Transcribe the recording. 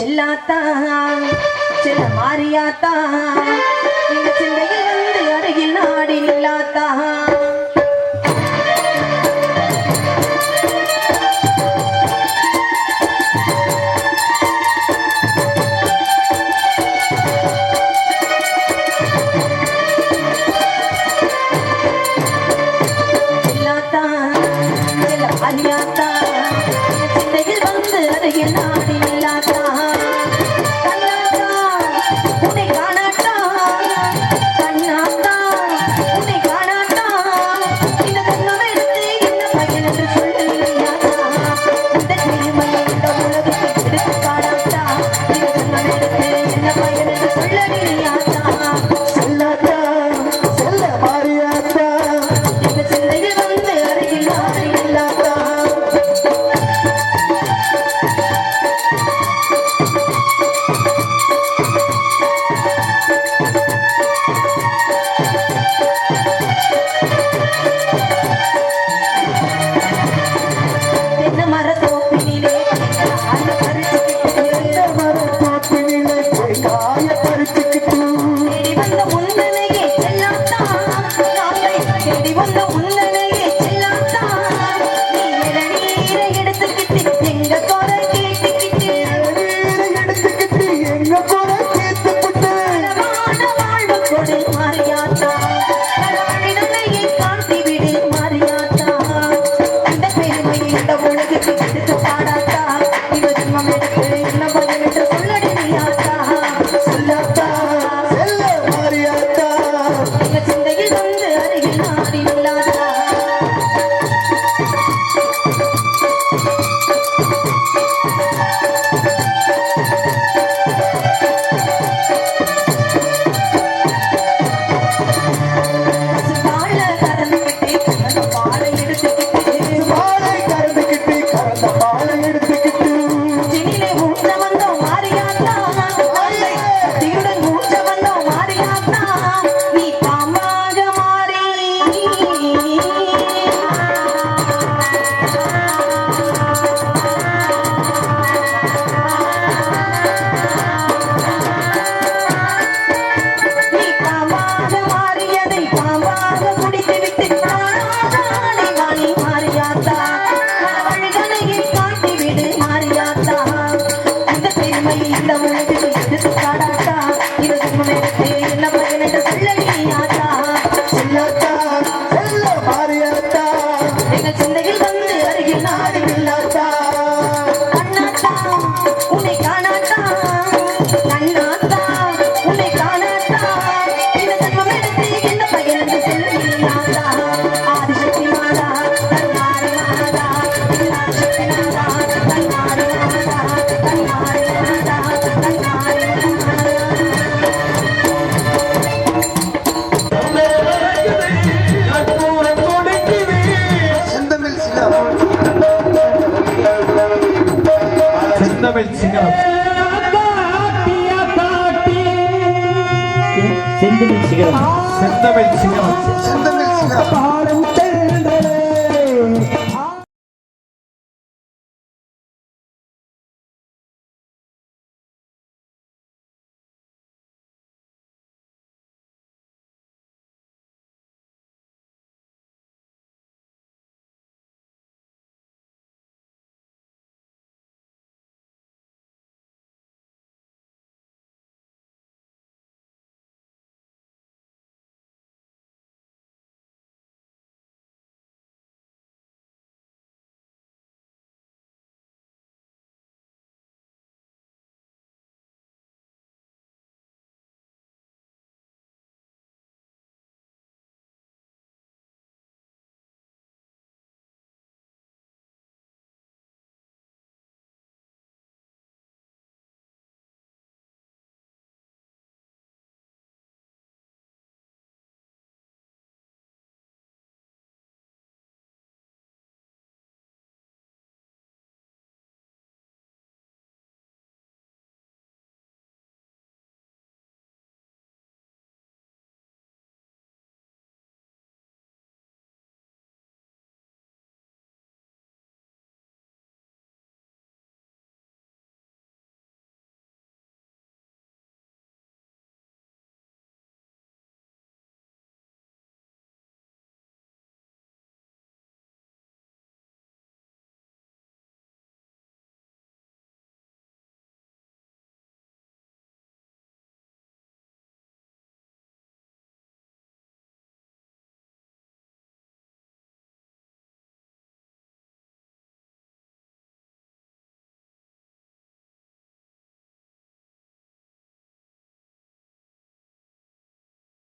செல்லாத்தா செல்ல மாறியாத்தா இந்த சிந்தையில் வந்து அருகில் நாடி நில்லாத்தா அந்த Oh my God. கோயில் சிங்கரம் செந்தமிழ் சிகரம் செந்தமிழ் சிகரம் செந்தமிழ் சிகரம்